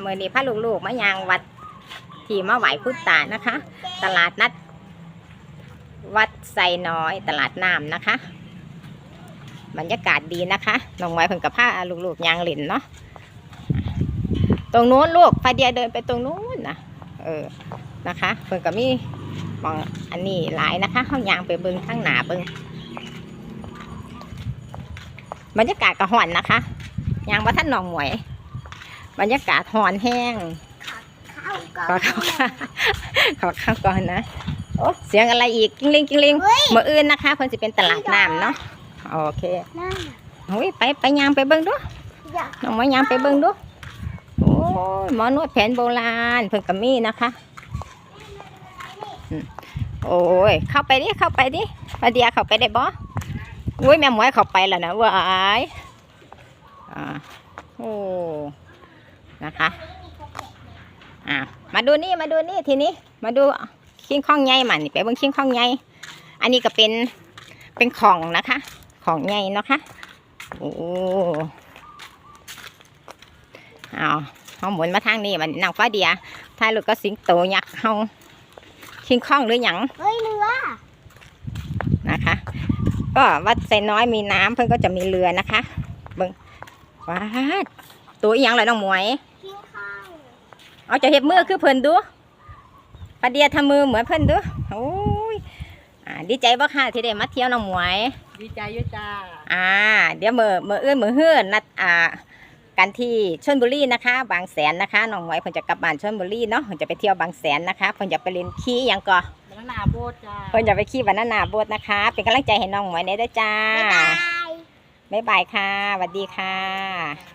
เมื่อนี้พาลูกๆมายางวัดที่มาไหวพุทธานะคะ ตลาดนัด วัดไซน้อยตลาดน้ำนะคะ บรรยากาศดีนะคะน้องไว้เพิ่นกับผ้าลูกๆยางหลินเนาะตรงนู้นลูกพาเดียเดินไปตรงนู้นนะเออนะคะเพิ่นก็มีมองอันนี้หลายนะคะเขายางไปเบิงข้างหนาเบิงบรรยากาศก็ห่อนนะคะยางว่าท่านหนองหมวย บรรยากาศห่อนแห้งเข้าก่ขออนเข้าค่ะขอเข้าก่อนนะโอ้เสียงอะไรอีกกิ้งลิงกิ้งลิงเมื่ออื่นนะคะเพิ่นจะเป็นตลาดน้ำเนาะโอเคนั่นโอ้ยไปไปยางไปเบิ่งดูอยากน้องมายางไปเบิ่งดูโอ้ยหมอนวดแผนโบราณเพิ่นก็มีนะคะอืมโอ้ยเข้าไปดิเข้าไปดิมาเดียเข้าไปได้บ่อุ้ยแม่หมวยเข้าไปแล้วนะว้ายอ่าโอ้ นะคะ อ่ามาดูนี่มาดูนี่ทีนี้ มาดูชิงข้องใหญ่มันนี่ไปเบิ่งชิงข้องใหญ่อันนี้ก็เป็นเป็นของนะคะ ของใหญ่เนาะค่ะโอ้เอาเอาหมุนมาทางนี้มันนางฟ้าเดียถ่ายรูปก็สิงโตยักษ์เฮาคิงข้องหรือหยังเฮ้ยเรือนะคะ ก็วัดไซน้อยมีน้ำเพิ่นก็จะมีเรือนะคะเบิ่งว้าดตัวอีหยังเลยน้องหมวยกินข้าว เอาจะเห็บมือคือเพิ่นดูปาเดียทำมือเหมือนเพิ่นดูโอ้ยอ่าดีใจบ่ค่ะที่ได้มาเที่ยวน้องหมวย ดีใจอยุ่จ้า อ่า เดี๋ยวมือมือเอื้อนมือเฮือนนัดอ่ากันที่ชลบุรีนะคะ บางแสนนะคะน้องหมวยเพิ่นจะกลับบ้านชลบุรีเนาะเพิ่นจะไปเที่ยวบางแสนนะคะเพิ่นจะไปเล่นขี่หยังก่อบานานาโบดจ้าเพิ่นจะไปขี่บานานาโบ๊ทนะคะ เป็นกำลังใจให้น้องหมวยได้ด้วยจ้าบ๊ายบายบ๊ายบายค่ะสวัสดีค่ะ